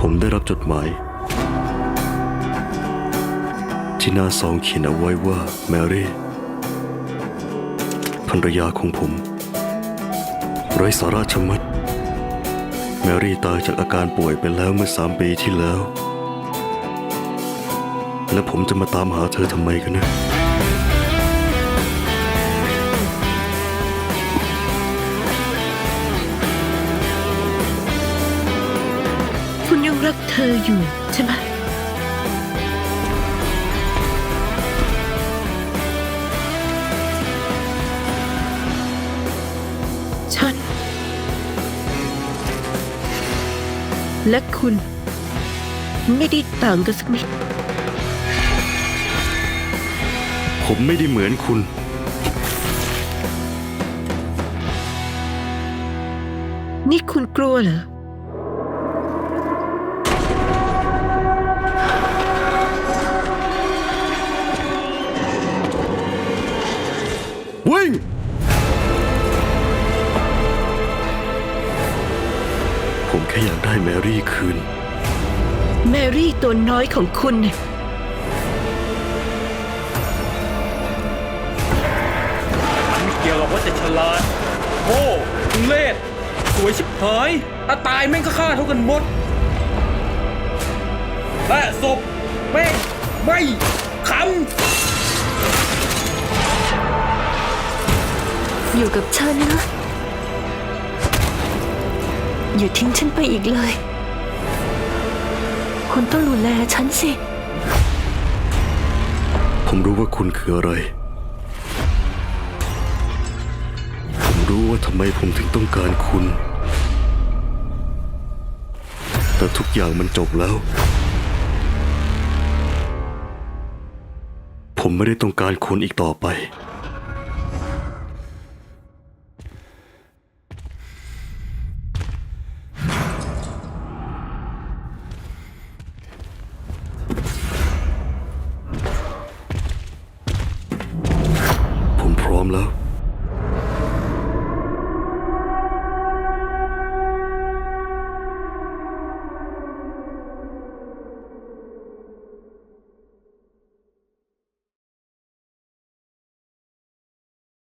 ผมได้รับจดหมาย ที่หน้าซองเขียนเอาไว้ว่าแมรี่ภรรยาของผมไร้สาระชะมัด แมรี่ตายจากอาการป่วยไปแล้วเมื่อสามปีที่แล้ว และผมจะมาตามหาเธอทำไมกันนะ รักเธออยู่ใช่ไหมฉัน และคุณ ไม่ได้ต่างกันสักนิด ผมไม่ได้เหมือนคุณ นี่คุณกลัวเหรอ วิ่งผมแค่อยากได้แมรี่คืน แมรี่ตัวน้อยของคุณเนี่ยมันไม่เกี่ยวกับว่าจะฉลาดโง่ทุเล่สวยชิบหายถ้าตายแม่งก็ฆ่าเท่ากันหมด และศพแม่งไม่ค อยู่กับฉันนะ อย่าทิ้งฉันไปอีกเลย คุณต้องดูแลฉันสิ ผมรู้ว่าคุณคืออะไร ผมรู้ว่าทำไมผมถึงต้องการคุณ แต่ทุกอย่างมันจบแล้ว ผมไม่ได้ต้องการคุณอีกต่อไป সামলাও